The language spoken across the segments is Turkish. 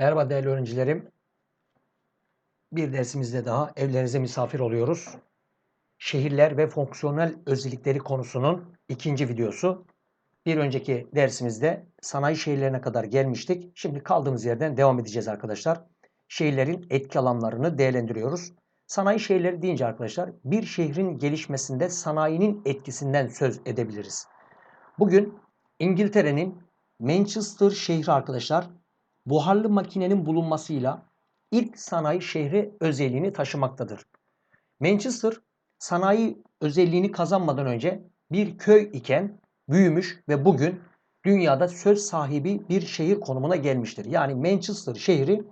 Merhaba değerli öğrencilerim. Bir dersimizde daha evlerinize misafir oluyoruz. Şehirler ve fonksiyonel özellikleri konusunun ikinci videosu. Bir önceki dersimizde sanayi şehirlerine kadar gelmiştik. Şimdi kaldığımız yerden devam edeceğiz arkadaşlar. Şehirlerin etki alanlarını değerlendiriyoruz. Sanayi şehirleri deyince arkadaşlar bir şehrin gelişmesinde sanayinin etkisinden söz edebiliriz. Bugün İngiltere'nin Manchester şehri arkadaşlar buharlı makinenin bulunmasıyla ilk sanayi şehri özelliğini taşımaktadır. Manchester sanayi özelliğini kazanmadan önce bir köy iken büyümüş ve bugün dünyada söz sahibi bir şehir konumuna gelmiştir. Yani Manchester şehri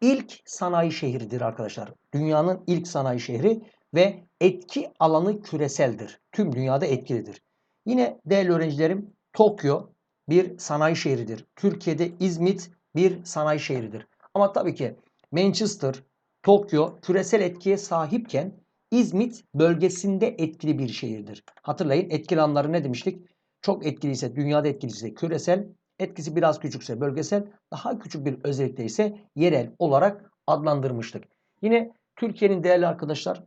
ilk sanayi şehridir arkadaşlar. Dünyanın ilk sanayi şehri ve etki alanı küreseldir. Tüm dünyada etkilidir. Yine değerli öğrencilerim Tokyo bir sanayi şehridir. Türkiye'de İzmit bir sanayi şehridir. Ama tabii ki Manchester, Tokyo küresel etkiye sahipken İzmit bölgesinde etkili bir şehirdir. Hatırlayın etkili alanları ne demiştik? Çok etkiliyse, dünyada etkiliyse küresel, etkisi biraz küçükse bölgesel, daha küçük bir özellikte ise yerel olarak adlandırmıştık. Yine Türkiye'nin değerli arkadaşlar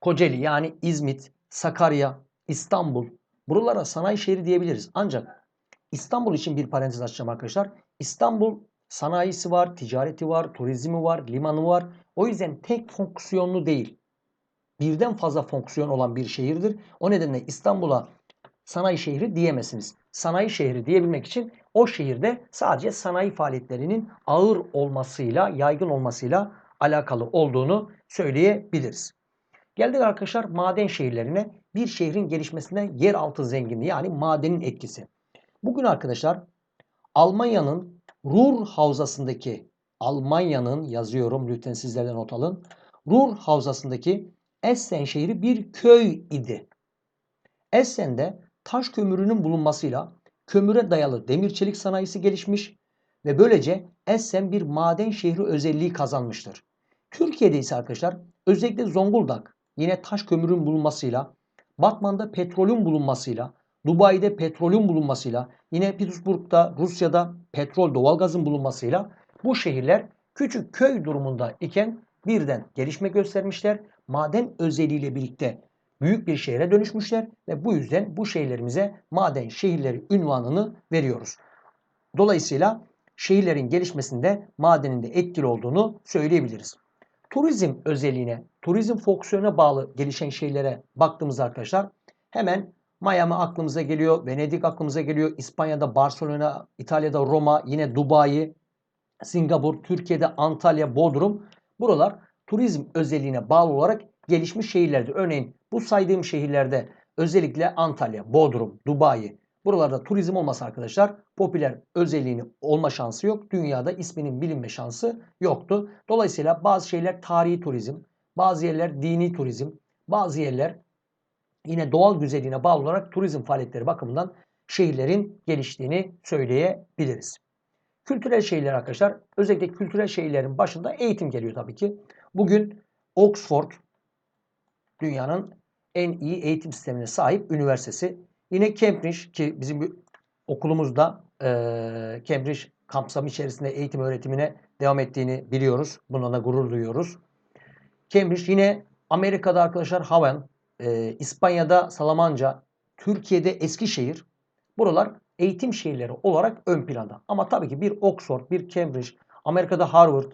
Kocaeli yani İzmit, Sakarya, İstanbul buralara sanayi şehri diyebiliriz. Ancak İstanbul için bir parantez açacağım arkadaşlar. İstanbul sanayisi var, ticareti var, turizmi var, limanı var. O yüzden tek fonksiyonlu değil. Birden fazla fonksiyon olan bir şehirdir. O nedenle İstanbul'a sanayi şehri diyemezsiniz. Sanayi şehri diyebilmek için o şehirde sadece sanayi faaliyetlerinin ağır olmasıyla, yaygın olmasıyla alakalı olduğunu söyleyebiliriz. Geldik arkadaşlar maden şehirlerine. Bir şehrin gelişmesinde yeraltı zenginliği yani madenin etkisi. Bugün arkadaşlar Almanya'nın Ruhr Havzası'ndaki Almanya'nın yazıyorum lütfen sizlerden not alın. Ruhr Havzası'ndaki Essen şehri bir köy idi. Essen'de taş kömürünün bulunmasıyla kömüre dayalı demir çelik sanayisi gelişmiş ve böylece Essen bir maden şehri özelliği kazanmıştır. Türkiye'de ise arkadaşlar özellikle Zonguldak yine taş kömürün bulunmasıyla, Batman'da petrolün bulunmasıyla, Dubai'de petrolün bulunmasıyla, yine Petersburg'da Rusya'da petrol doğalgazın bulunmasıyla bu şehirler küçük köy durumunda iken birden gelişme göstermişler. Maden özelliğiyle birlikte büyük bir şehre dönüşmüşler ve bu yüzden bu şehirlerimize maden şehirleri ünvanını veriyoruz. Dolayısıyla şehirlerin gelişmesinde madenin de etkili olduğunu söyleyebiliriz. Turizm özelliğine, turizm fonksiyonuna bağlı gelişen şeylere baktığımız arkadaşlar hemen Miami aklımıza geliyor, Venedik aklımıza geliyor, İspanya'da Barcelona, İtalya'da Roma, yine Dubai, Singapur, Türkiye'de Antalya, Bodrum. Buralar turizm özelliğine bağlı olarak gelişmiş şehirlerdir. Örneğin bu saydığım şehirlerde özellikle Antalya, Bodrum, Dubai buralarda turizm olmasa arkadaşlar popüler özelliğini olma şansı yok. Dünyada isminin bilinme şansı yoktu. Dolayısıyla bazı şeyler tarihi turizm, bazı yerler dini turizm, bazı yerler yine doğal güzelliğine bağlı olarak turizm faaliyetleri bakımından şehirlerin geliştiğini söyleyebiliriz. Kültürel şeyler arkadaşlar özellikle kültürel şeylerin başında eğitim geliyor tabii ki. Bugün Oxford dünyanın en iyi eğitim sistemine sahip üniversitesi. Yine Cambridge ki bizim okulumuzda e, Cambridge kapsamı içerisinde eğitim öğretimine devam ettiğini biliyoruz. Buna da gurur duyuyoruz. Cambridge yine Amerika'da arkadaşlar Haven, e, İspanya'da Salamanca, Türkiye'de Eskişehir. Buralar eğitim şehirleri olarak ön planda. Ama tabii ki bir Oxford, bir Cambridge, Amerika'da Harvard.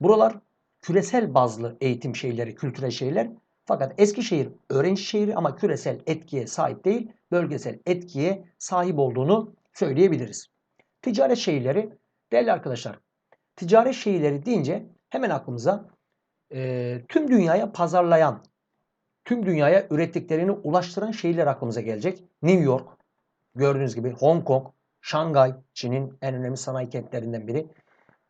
Buralar küresel bazlı eğitim şehirleri, kültürel şehirler. Fakat Eskişehir öğrenci şehri ama küresel etkiye sahip değil, bölgesel etkiye sahip olduğunu söyleyebiliriz. Ticaret şehirleri, değerli arkadaşlar, ticaret şehirleri deyince hemen aklımıza e, tüm dünyaya pazarlayan, tüm dünyaya ürettiklerini ulaştıran şehirler aklımıza gelecek. New York, gördüğünüz gibi Hong Kong, Şangay, Çin'in en önemli sanayi kentlerinden biri.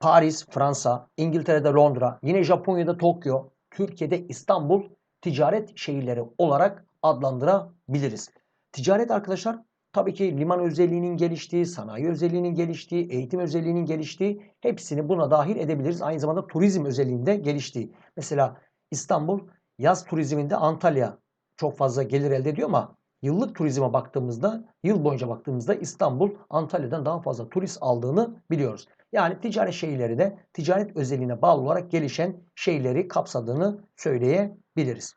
Paris, Fransa, İngiltere'de Londra, yine Japonya'da Tokyo, Türkiye'de İstanbul ticaret şehirleri olarak adlandırabiliriz. Ticaret arkadaşlar tabii ki liman özelliğinin geliştiği, sanayi özelliğinin geliştiği, eğitim özelliğinin geliştiği hepsini buna dahil edebiliriz. Aynı zamanda turizm özelliğinde geliştiği. Mesela İstanbul yaz turizminde Antalya çok fazla gelir elde ediyor ama yıllık turizme baktığımızda, yıl boyunca baktığımızda İstanbul Antalya'dan daha fazla turist aldığını biliyoruz. Yani ticaret şehirleri de ticaret özelliğine bağlı olarak gelişen şehirleri kapsadığını söyleyebiliriz.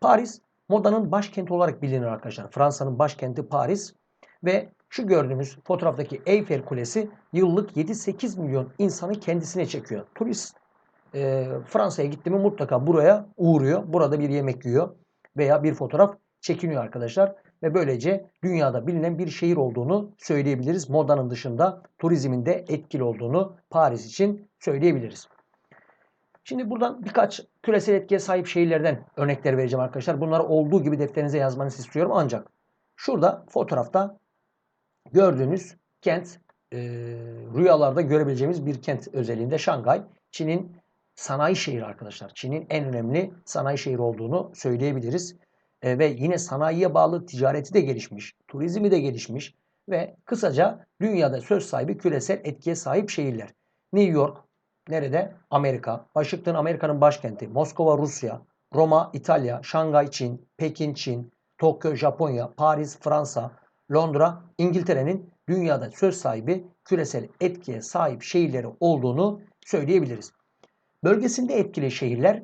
Paris modanın başkenti olarak bilinir arkadaşlar. Fransa'nın başkenti Paris ve şu gördüğümüz fotoğraftaki Eyfel Kulesi yıllık 7-8 milyon insanı kendisine çekiyor. Turist e, Fransa'ya gitti mi mutlaka buraya uğruyor. Burada bir yemek yiyor veya bir fotoğraf çekiniyor arkadaşlar. Ve böylece dünyada bilinen bir şehir olduğunu söyleyebiliriz. Modanın dışında turizmin de etkili olduğunu Paris için söyleyebiliriz. Şimdi buradan birkaç küresel etkiye sahip şehirlerden örnekler vereceğim arkadaşlar. Bunları olduğu gibi defterinize yazmanızı istiyorum. Ancak şurada fotoğrafta gördüğünüz kent e, rüyalarda görebileceğimiz bir kent özelliğinde Şangay. Çin'in sanayi şehri arkadaşlar. Çin'in en önemli sanayi şehri olduğunu söyleyebiliriz. E, ve yine sanayiye bağlı ticareti de gelişmiş, turizmi de gelişmiş ve kısaca dünyada söz sahibi küresel etkiye sahip şehirler. New York, nerede? Amerika. Washington Amerika'nın başkenti. Moskova Rusya. Roma İtalya. Şangay Çin. Pekin Çin. Tokyo Japonya. Paris Fransa. Londra İngiltere'nin dünyada söz sahibi küresel etkiye sahip şehirleri olduğunu söyleyebiliriz. Bölgesinde etkili şehirler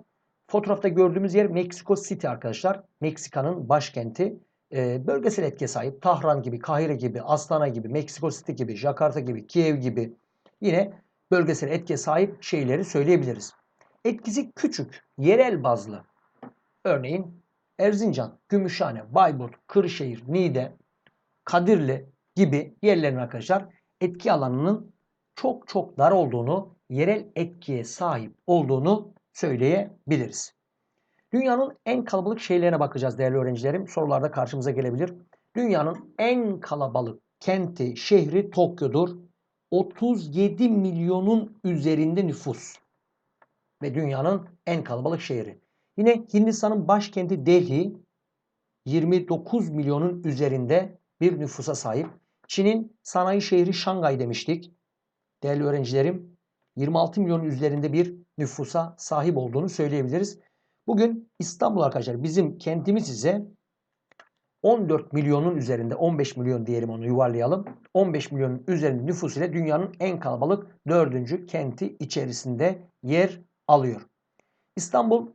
fotoğrafta gördüğümüz yer Meksiko City arkadaşlar. Meksika'nın başkenti. E, bölgesel etkiye sahip Tahran gibi, Kahire gibi, Astana gibi, Meksiko City gibi, Jakarta gibi, Kiev gibi yine bölgesel etkiye sahip şehirleri söyleyebiliriz. Etkisi küçük, yerel bazlı. Örneğin Erzincan, Gümüşhane, Bayburt, Kırşehir, Niğde, Kadirli gibi yerlerin arkadaşlar etki alanının çok çok dar olduğunu, yerel etkiye sahip olduğunu söyleyebiliriz. Dünyanın en kalabalık şehirlerine bakacağız değerli öğrencilerim. Sorularda karşımıza gelebilir. Dünyanın en kalabalık kenti, şehri Tokyo'dur. 37 milyonun üzerinde nüfus ve dünyanın en kalabalık şehri. Yine Hindistan'ın başkenti Delhi 29 milyonun üzerinde bir nüfusa sahip. Çin'in sanayi şehri Şangay demiştik. Değerli öğrencilerim 26 milyonun üzerinde bir nüfusa sahip olduğunu söyleyebiliriz. Bugün İstanbul arkadaşlar bizim kentimiz ise 14 milyonun üzerinde 15 milyon diyelim onu yuvarlayalım. 15 milyonun üzerinde nüfus ile dünyanın en kalabalık dördüncü kenti içerisinde yer alıyor. İstanbul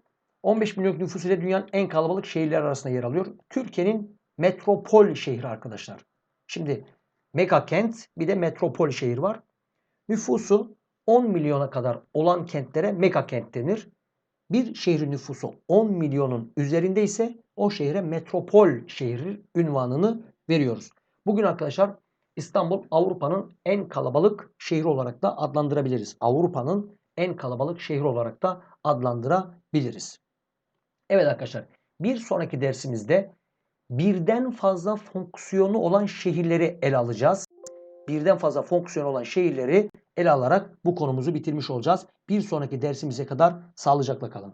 15 milyon nüfus ile dünyanın en kalabalık şehirler arasında yer alıyor. Türkiye'nin metropol şehri arkadaşlar. Şimdi mega kent bir de metropol şehir var. Nüfusu 10 milyona kadar olan kentlere mega kent denir. Bir şehrin nüfusu 10 milyonun üzerinde ise o şehre metropol şehri ünvanını veriyoruz. Bugün arkadaşlar İstanbul Avrupa'nın en kalabalık şehri olarak da adlandırabiliriz. Avrupa'nın en kalabalık şehri olarak da adlandırabiliriz. Evet arkadaşlar bir sonraki dersimizde birden fazla fonksiyonu olan şehirleri ele alacağız. Birden fazla fonksiyon olan şehirleri ele alarak bu konumuzu bitirmiş olacağız. Bir sonraki dersimize kadar sağlıcakla kalın.